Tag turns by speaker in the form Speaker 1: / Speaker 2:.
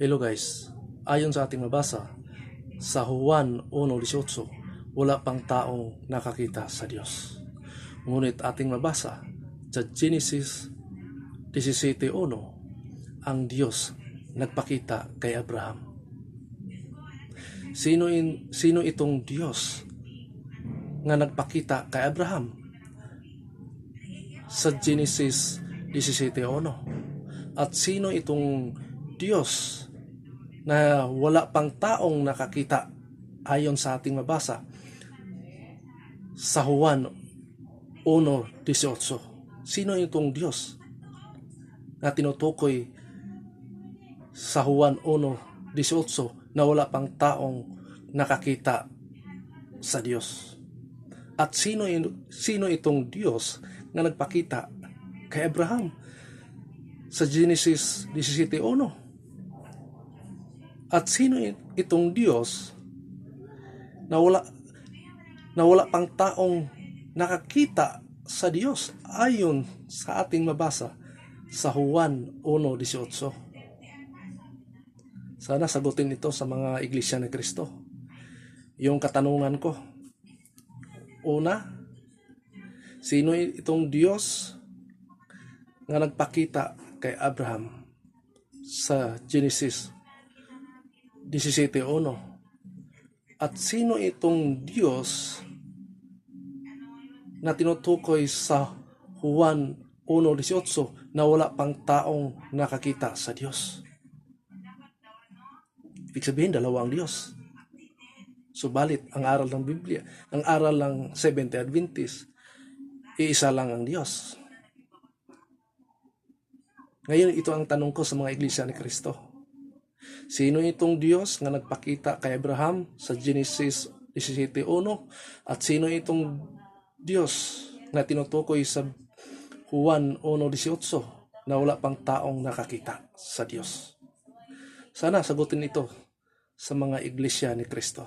Speaker 1: Hello guys, ayon sa ating mabasa, sa Juan 1.18, wala pang taong nakakita sa Diyos. Ngunit ating mabasa sa Genesis 17.1, ang Diyos nagpakita kay Abraham. Sino, in, sino itong Diyos nga nagpakita kay Abraham? Sa Genesis 17.1. At sino itong Diyos na wala pang taong nakakita ayon sa ating mabasa sa Juan 1.18. Sino itong Diyos na tinutukoy sa Juan 1.18 na wala pang taong nakakita sa Diyos? At sino, sino itong Diyos na nagpakita kay Abraham sa Genesis 17.1? At sino itong Diyos na wala, na wala pang taong nakakita sa Diyos ayon sa ating mabasa sa Juan 1.18. Sana sagutin ito sa mga iglesia ni Kristo. Yung katanungan ko. Una, sino itong Diyos nga nagpakita kay Abraham sa Genesis 17.1. At sino itong Diyos na tinutukoy sa Juan 1.18 na wala pang taong nakakita sa Diyos? Ibig sabihin, dalawa ang Diyos. Subalit, ang aral ng Biblia, ang aral ng Seventh Adventist, iisa lang ang Diyos. Ngayon, ito ang tanong ko sa mga iglesia ni Kristo. Sino itong Diyos nga nagpakita kay Abraham sa Genesis 17.1 at sino itong Diyos na tinutukoy sa Juan 1.18 na wala pang taong nakakita sa Diyos? Sana sagutin ito sa mga iglesia ni Kristo.